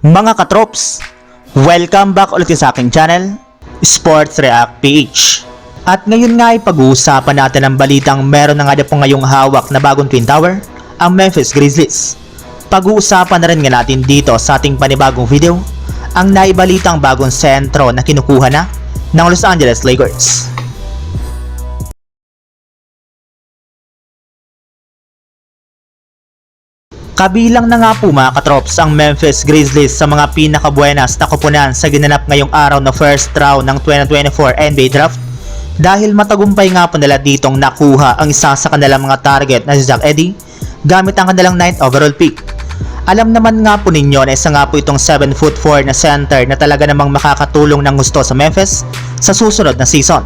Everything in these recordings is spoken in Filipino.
Mga katrops, welcome back ulit sa aking channel, Sports React PH. At ngayon nga ay pag-uusapan natin ang balitang meron na nga na po ngayong hawak na bagong Twin Tower, ang Memphis Grizzlies. Pag-uusapan na rin nga natin dito sa ating panibagong video, ang naibalitang bagong sentro na kinukuha na ng Los Angeles Lakers. Kabilang na nga po mga katrops ang Memphis Grizzlies sa mga pinakabuenas na kupunan sa ginanap ngayong araw na first round ng 2024 NBA Draft dahil matagumpay nga po nila ditong nakuha ang isa sa kanilang mga target na si Zach Eddy gamit ang kanilang 9th overall pick. Alam naman nga po ninyo na isa nga po itong 7 foot 4 na center na talaga namang makakatulong ng gusto sa Memphis sa susunod na season.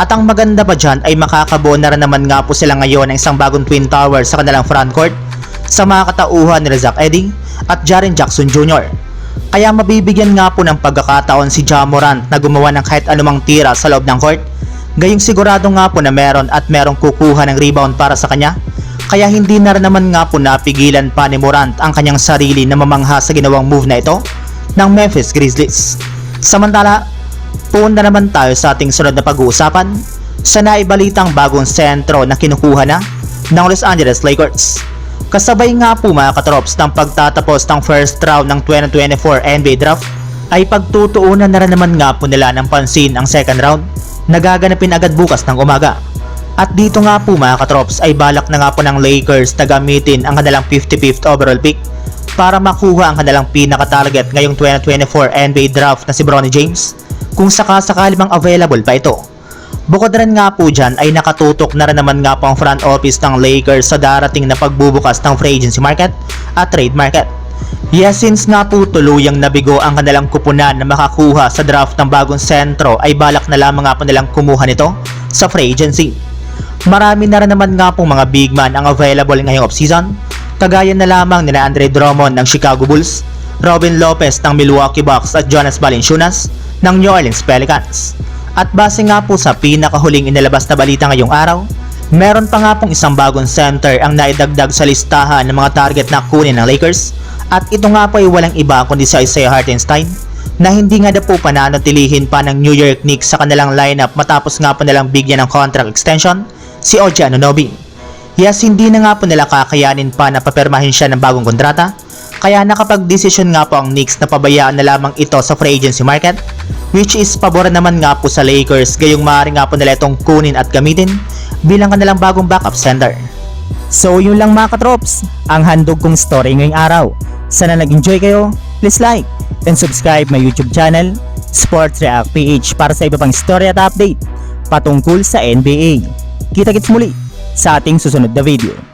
At ang maganda pa dyan ay makakabuo na rin naman nga po sila ngayon ng isang bagong twin tower sa kanilang frontcourt sa mga katauhan ni Zach Eddy at Jaren Jackson Jr. Kaya mabibigyan nga po ng pagkakataon si Ja Morant na gumawa ng kahit anumang tira sa loob ng court. Gayong sigurado nga po na meron at merong kukuha ng rebound para sa kanya. Kaya hindi na naman nga po napigilan pa ni Morant ang kanyang sarili na mamangha sa ginawang move na ito ng Memphis Grizzlies. Samantala, Punta naman tayo sa ating sunod na pag-uusapan sa naibalitang bagong sentro na kinukuha na ng Los Angeles Lakers. Kasabay nga po mga katrops ng pagtatapos ng first round ng 2024 NBA Draft ay pagtutuunan na rin naman nga po nila ng pansin ang second round na gaganapin agad bukas ng umaga. At dito nga po mga katrops ay balak na nga po ng Lakers na gamitin ang kanilang 55th overall pick para makuha ang kanilang pinaka-target ngayong 2024 NBA Draft na si Bronny James kung sakasakali mang available pa ito. Bukod rin nga po dyan ay nakatutok na rin naman nga po ang front office ng Lakers sa darating na pagbubukas ng free agency market at trade market. Yes, since nga po tuluyang nabigo ang kanilang kupunan na makakuha sa draft ng bagong sentro ay balak na lamang nga po nilang kumuha nito sa free agency. Marami na rin naman nga pong mga big man ang available ngayong offseason, kagaya na lamang nila Andre Drummond ng Chicago Bulls, Robin Lopez ng Milwaukee Bucks at Jonas Valanciunas ng New Orleans Pelicans. At base nga po sa pinakahuling inilabas na balita ngayong araw, meron pa nga pong isang bagong center ang naidagdag sa listahan ng mga target na kunin ng Lakers at ito nga po ay walang iba kundi si Isaiah Hartenstein na hindi nga na po pananatilihin pa ng New York Knicks sa kanilang lineup matapos nga po nilang bigyan ng contract extension si OG Anunoby. Yes, hindi na nga po nila kakayanin pa na papirmahin siya ng bagong kontrata kaya nakapag-desisyon nga po ang Knicks na pabayaan na lamang ito sa free agency market which is pabor naman nga po sa Lakers gayong maaari nga po nila itong kunin at gamitin bilang kanilang bagong backup center. So yun lang mga katrops, ang handog kong story ngayong araw. Sana nag-enjoy kayo, please like and subscribe my YouTube channel, Sports React PH para sa iba pang story at update patungkol sa NBA. Kita-kits muli sa ating susunod na video.